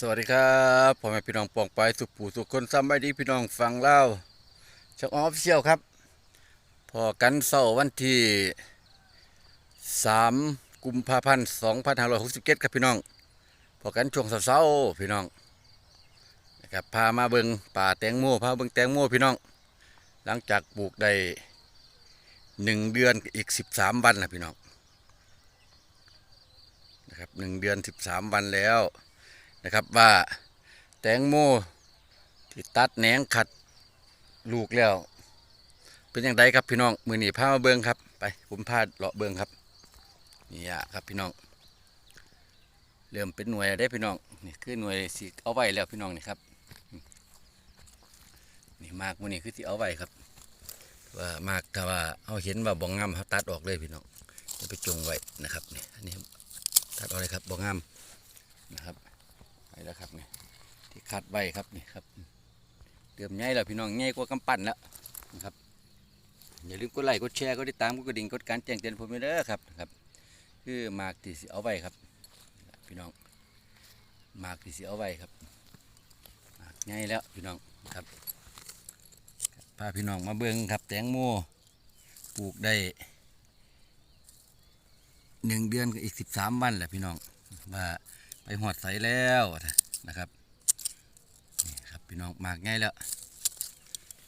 สวัสดีครับพ่อแม่พี่น้องปองไปสุขผู้สุขคนซ้ำไม่ดีพี่น้องฟังเล่าช่องออฟเชียลครับ พอกันเสาร์วันที่ 3 กุมภาพันธ์2567 ครับพี่น้อง พอกันช่วงเสาร์พี่น้องนะครับพามาเบิงป่าแตงโมพาเบิงแตงโมพี่น้อง หลังจากปลูกได้หนึ่งเดือนกับอีก 13 วันนะพี่น้องนะครับหนึ่งเดือน 13 วันแล้ว นะครับว่าแตงโมที่ตัดแหนงขัดลูกแล้ว เป็นอย่างไรครับพี่น้องมือหนีพามาเบิ้งครับ ไปผมพาเลาะเบิ้งครับนี่อะครับพี่น้อง เริ่มเป็นหน่วยได้พี่น้องนี่คือหน่วยสีเอาไว้แล้วพี่น้องนี่ครับนี่มากมือนี้คือที่เอาไว้ครับ ว่ามากถ้าว่าเอาเห็นว่าบ่งงามเขาตัดออกเลยพี่น้องจะไปจงไว้นะครับนี่อันนี้ตัดออกเลยครับบ่งงามนะครับ ไปแล้วครับนี่ที่คัดไว้ครับนี่ครับเตรียมใหญ่แล้วพี่น้องใหญ่กว่ากำปั้นแล้วนะครับอย่าลืมกดไลค์กดแชร์กดติดตามกดกระดิ่งกดการแจ้งเตือนผมด้วยเด้อครับครับ คือมากที่สิเอาไว้ครับ พี่น้องมากที่สิเอาไว้ครับมากใหญ่แล้วพี่น้องครับพาพี่น้องมาเบิ่งครับ แตงโมปลูกได้หนึ่งเดือนกับอีกสิบสามวันแหละพี่น้องว่า ไปหอดใสแล้วนะครับนี่ครับพี่น้องหมากง่ายแล้ว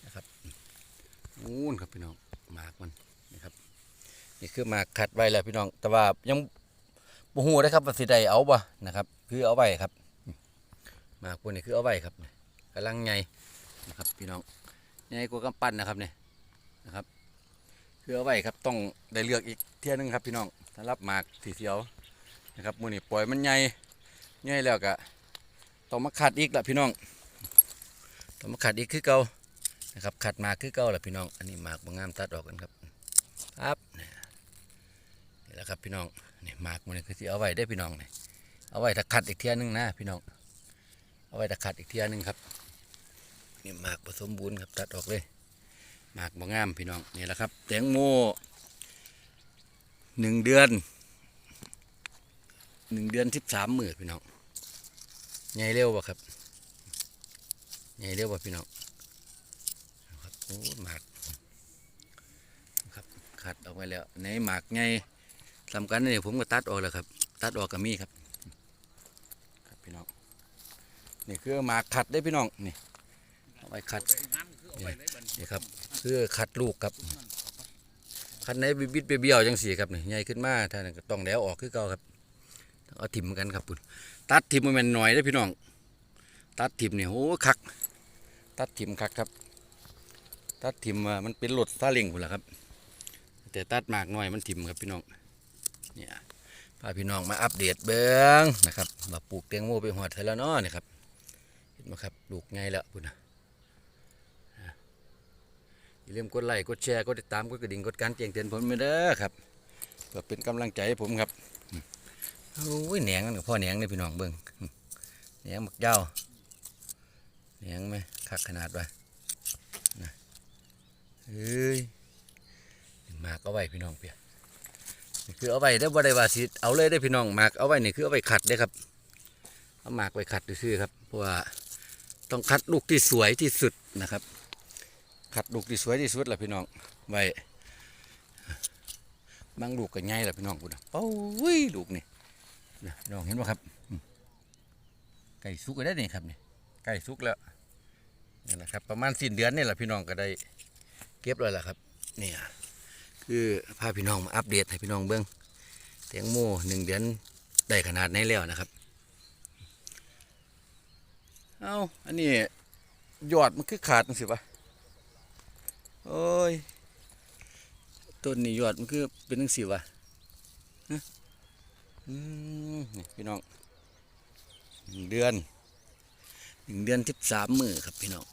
นะครับนู่นครับพี่น้องหมากมันนี่ครับ นี่คือหมากขัดไว้แล้วพี่น้อง แต่ว่ายังบ่ฮู้นะครับว่าสิไดเอาบ่นะครับ คือเอาไว้ครับหมากพวกนี้คือเอาไว้ครับกำลังใหญ่นะครับ พี่น้องใหญ่กว่ากำปั้นนะครับเนี่ยนะครับคือเอาไว้ครับต้องได้เลือกอีกเที่ยหนึงครับพี่น้องสำหรับหมากสีเขียวนะครับมือนี่ปล่อยมันใหญ่ ง่ายแล้วก็ต้องมาขัดอีกละพี่น้องต้องมาขัดอีกคือเก่านะครับขัดมาคือเก่าละพี่น้อง อันนี้หมากบางงามตัดออกกันครับครับนี่แหละครับพี่น้องนี่หมากมันนี่คือที่เอาไว้ได้พี่น้องนี่เอาไว้ถ้าขัดอีกเที่ยหนึงนะพี่น้อง เอาไว้ถ้าขัดอีกเที่ยหนึงครับนี่หมากผสมบูรณ์ครับตัดออกเลยหมากบางงามพี่น้องนี่แหละครับแตงโมหนึ่งเดือน หนึ่งเดือนสิบสามหมือพี่น้องใหญ่เร็วป่ะครับใหญ่เร็วป่ะพี่น้องครับโอ้หมากครับขัดออกไปแล้วในหมากใหญ่สำคัญนี่ผมก็ตัดออกแล้วครับ ตัดออกกับมีครับครับพี่น้องนี่คือหมากขัดได้พี่น้องนี่เอาไว้ขัดนี่ครับคือขัดลูกครับขัดในบิดเบี้ยวจังสีครับนี่ใหญ่ขึ้นมาท่าก็ต้องแล้วออกคือเก่าครับ เอาถิ่มกันครับปุ่นตัดถิ่มมันหน่อยได้พี่น้อง ตัดถิ่มเนี่ยโอ้คัก ตัดถิ่มคักครับ ตัดถิ่มว่ามันเป็นรถซาเล้งพุ่นละครับ แต่ตัดมากหน่อยมันถิ่มครับพี่น้อง เนี่ยพาพี่น้องมาอัปเดตเบิ้องนะครับมาปลูกแตงโมไปหอดไทยแล้วเนาะนี่ครับ เห็นไหมครับปลูกง่ายแล้วปุ่นนะอย่าลืมกดไลค์กดแชร์กดติดตามกดกระดิ่งกดการแจ้งเตือนผมไปเด้อครับเพื่อเป็นกำลังใจให้ผมครับ โอ้ยแหนงนั่นกับพ่อแหนงเลยพี่น้องเบิ้งแหนงหมักเจ้าแหนงไหมคักขนาดวะนะเฮ้ยหมากเอาไว้พี่น้องเปียนคือเอาไว้ได้บ่ได้ว่าสิเอาเลยได้พี่น้องหมากเอาไว้นี่คือเอาไว้ขัดได้ครับเอาหมากไว้ขัดซื่อครับเพราะว่าต้องคัดลูกที่สวยที่สุดนะครับขัดลูกที่สวยที่สุดแหละพี่น้องไว้บางลูกก็ใหญ่แหละพี่น้องกูนะโอ้ยลูกนี่ น้องเห็นไหมครับไก่สุกก็ได้นี่ครับนี่ไก่สุกแล้วนี่แหละครับ ประมาณสิ้นเดือนนี่แหละพี่น้องก็ได้ เก็บเลยแหละครับเนี่ยคือพาพี่น้องมาอัปเดตให้พี่น้องเบิ้องแตงโมหนึ่งเดือนได้ขนาดไหนแล้วนะครับเอาอันนี้ยอดมันคือขาดจังสิวะโอ้ยต้นนี้ยอดมันคือเป็นจังสิวะอืม นี่พี่น้องหนึ่งเดือนหนึ่งเดือนสิบสามมือครับพี่น้อง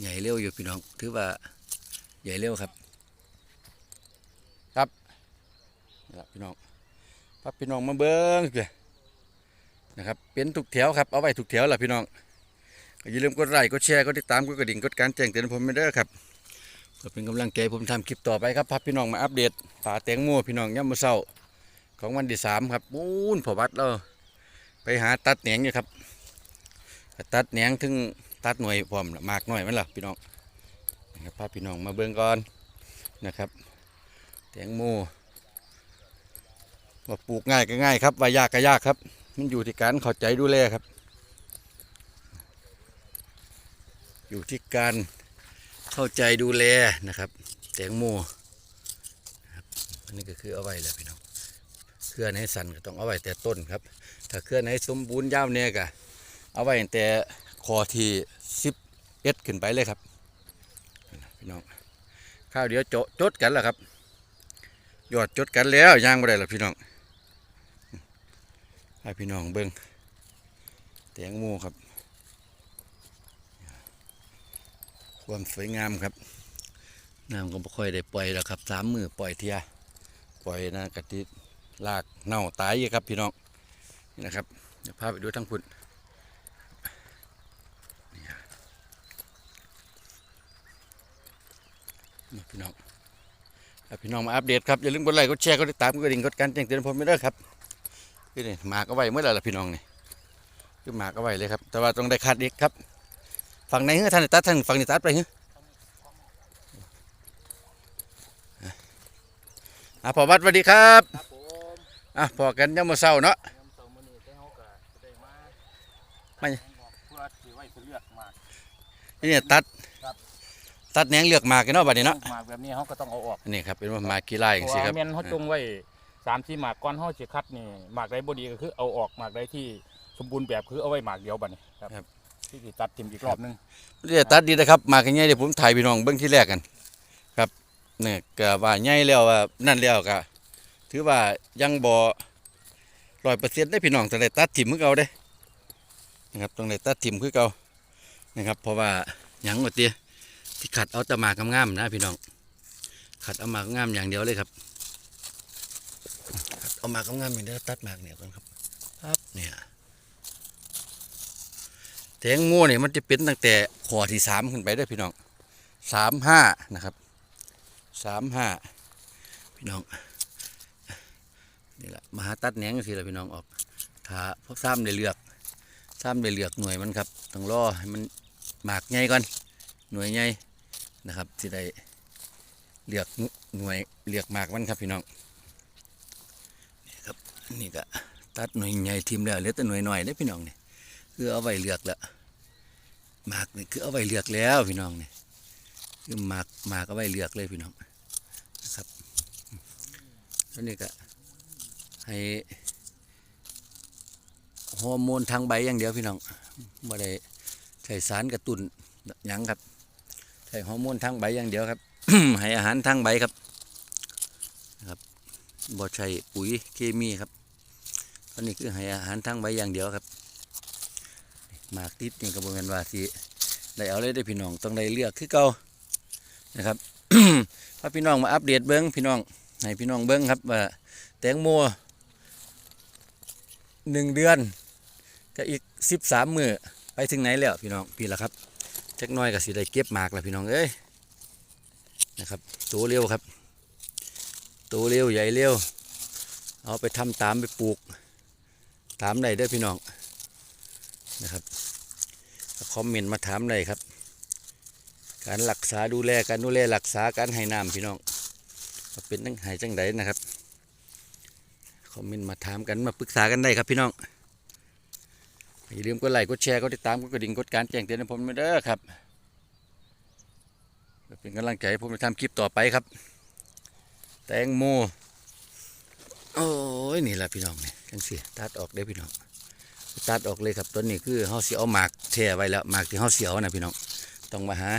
ใหญ่เร็วอยู่พี่น้อง ถือว่าใหญ่เร็วครับ ครับนี่ละพี่น้องพาพี่น้องมาเบิ้งเลยนะครับเป็นทุกแถวครับเอาไว้ทุกแถวแหละพี่น้องอย่าลืมกดไลค์กดแชร์กดติดตามกดกระดิ่งกดการแจ้งเตือนผมไม่ได้ครับก็เป็นกำลังใจผมทำคลิปต่อไปครับพาพี่น้องมาอัปเดตป่าแตงโมพี่น้องย่ำมือเศร้า ของวันที่สามครับปูนพอวัดเราไปไปหาตัดแหนงอยู่ครับ ตัดแหนงถึงตัดหน่วยพร้อมมากหน่อยมันล่ะพี่น้องนะครับพาพี่น้องมาเบิ่งก่อนนะครับแตงโมว่าปลูกง่ายก็ง่ายครับว่ายากก็ยากครับ มันอยู่ที่การเข้าใจดูแลครับ อยู่ที่การเข้าใจดูแลนะครับ แตงโมนะครับอันนี้ก็คือเอาไว้แหละพี่น้อง เครือไหนสั่นก็ต้องเอาไว้แต่ต้นครับ ถ้าเครือไหนสมบูรณ์ยาวเนี่ยก็เอาไว้แต่คอที่สิบเอ็ดขึ้นไปเลยครับพี่น้องข้าวเดียวโจจดกันแล้วครับยอดจดกันแล้วย่างไม่ได้หรอพี่น้องให้พี่น้องเบิ้งแตงโมครับ ความสวยงามครับน้ำก็ไม่ค่อยได้ปล่อยแล้วครับสามมือปล่อยเทียปล่อยนะกะทิ ลากเน่าตายอยู่ครับพี่น้องนี่นะครับเดี๋ยวพาไปดูทั้งพุ่นนี่พี่น้องพี่น้องมาอัปเดตครับอย่าลืมกดไลค์กดแชร์กดติดตามกดกระดิ่งกดการแจ้งเตือนผมไม่ได้ครับพี่นี่หมากเอาไว้เมื่อไหร่ล่ะพี่น้องนี่คือหมากเอาไว้เลยครับ แต่ว่าต้องได้คัดอีกครับ ฝั่งไหนเฮ้ยท่านตัดท่านฝั่งนี้ตัดไปเฮ้ยอะพอวัดสวัสดีครับ อะพอกันยังมาเศร้าเนาะยามเสาร์มื้อนี้ได้เฮาก็ได้มาไม่แทงออกเพื่อสิไว้เพื่อเลือกหมากนี่ตัดครับตัดแหนงเลือกหมากกันเนาะบัดนี้เนาะหมากแบบนี้เฮาก็ต้องเอาออกนี่ครับเป็นว่าหมากกี่ไร่อย่างสิครับเพาะว่าแม่นเฮาจงไว้3 4หมากก่อนเฮาสิคัดนี่หมากใดบ่ดีก็คือเอาออกหมากใดที่สมบูรณ์แบบคือเอาไว้หมากเดียวบัดนี้ครับที่สิตัดทิ่มอีกรอบหนึงเรียกตัดดีนะครับหมากกันใหญ่เดี๋ยวผมถ่ายพี่น้องเบื้องที่แรกกัน ครับเนี่ยก็ว่าใหญ่แล้วว่านั่นแล้วก็ ถือว่ายังบ่ร้อยเปอร์เซ็นต์ได้พี่น้องต้องได้ตัดถิ่มคือเก่าเด้นะครับต้องได้ตัดถิ่มคือเก่านะครับ เพราะว่าหยังว่าเตี้ยที่ขัดเอาแต่หมากงามๆนะพี่น้อง ขัดเอาหมากงามอย่างเดียวเลยครับขัดเอาหมากงามอย่างเดียวตัดหมากเนี่ยก่อนครับครับเนี่ยแตงโมเนี่ยมันจะเป็นตั้งแต่ขอที่สามขึ้นไปเด้วยพี่น้องสามห้านะครับสามห้าพี่น้อง นี่แหละมาหาตัดแหนงสิละพี่น้องออกถ้าพวกซ้ำได้เลือกซ้ำได้เลือกหน่วยมันครับต้องรอให้มันหมากใหญ่ก่อนหน่วยใหญ่นะครับสิได้เลือกหน่วยเลือกหมากมันครับพี่น้องนี่ครับนี่ก็ตัดหน่วยใหญ่ทิมแล้วเหลือแต่หน่วยหน่อยได้พี่น้องนี่คือเอาไว้เลือกแล้วหมากนี่คือเอาไว้เลือกแล้วพี่น้องนี่คือหมากหมากเอาไว้เลือกเลยพี่น้องนะครับแล้วนี่ก็ ให้ฮอร์โมนทางใบอย่างเดียวพี่น้องไม่ได้ใช้สารกระตุ้นหยังครับใช้ฮอร์โมนทางใบอย่างเดียวครับ ให้อาหารทางใบครับครับบ่ใช้ปุ๋ยเคมีครับอันนี้คือให้อาหารทางใบอย่างเดียวครับหมากติดนี่ก็บ่แม่นว่าสิได้เอาเลยได้พี่น้องต้องได้เลือกคือเก่านะครับพาพี่น้องมาอัปเดตเบิ้งพี่น้องให้พี่น้องเบิ้งครับว่าแตงโม หนึ่งเดือนก็อีกสิบสามมือไปถึงไหนแล้วพี่น้องพี่ละครับจักหน้อยก็สิได้เก็บหมากแล้วพี่น้องเอ้ยนะครับโตเร็วครับโตเร็วใหญ่เร็วเอาไปทำตามไปปลูกถามได้เด้อพี่น้องนะครับคอมเมนต์มาถามได้ครับ การรักษาดูแลการดูแลรักษาการให้น้ำพี่น้องเป็นตั้งให้จังไดนะครับ อมเมนต์มาถามกันมาปรึกษากันได้ครับพี่น้อง อย่าลืมกดไลค์กดแชร์กดติดตามกดกระดิ่งกดการแจ้งเตือนให้ผมเด้อครับเป็นกำลังใจให้ผมจะทำคลิปต่อไปครับ แตงโมโอ้ยนี่แหละพี่น้องเนี่ยจังสิตัดออกได้พี่น้องตัดออกเลยครับต้นนี้คือเฮาสิเอาหมากแช่ไว้แล้วหมากที่เฮาเสียวนะพี่น้องต้องมาหา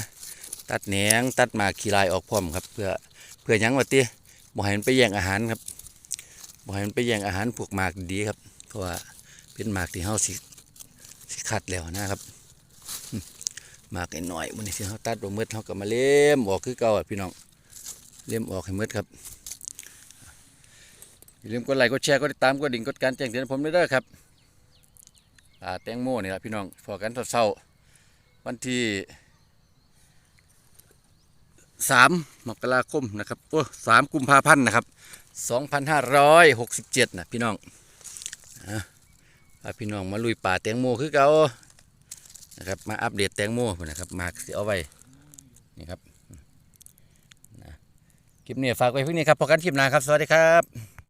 ตัดแหนงตัดหมากขี้ลายออกพร้อมครับ เพื่อเพื่อยังวะติบ่ให้มันไปแย่งอาหารครับ บ่ให้มันไปแย่งอาหารพวกหมากดีครับ เพราะว่าเป็นหมากที่เฮาสิสิคัดแล้วนะครับหมากไอ้หน่อยมันนี่สิเขาตัดลงมืดเขาก็มาเล่มออกคือเก่าอะพี่น้องเล่มออกให้มืดครับอย่าลืมกดไลค์กดแชร์กดติดตามกดดิ่งกดการแจ้งเตือนผมด้วยเด้อครับอ่าแตงโมนี่แหละพี่น้องพอกันเศร้าๆวันที่ สามมกราคมนะครับโอ้สามกุมภาพันธ์นะครับสองพันห้าร้อยหกสิบเจ็ดนะพี่น้องนะพาพี่น้องมาลุยป่าแตงโมคือเก่านะครับมาอัปเดตแตงโมนะครับมาสิเอาไว้นี่ครับนะคลิปนี้ฝากไว้เพียงนี้ครับพอกันคลิปหน้าครับ สวัสดีครับ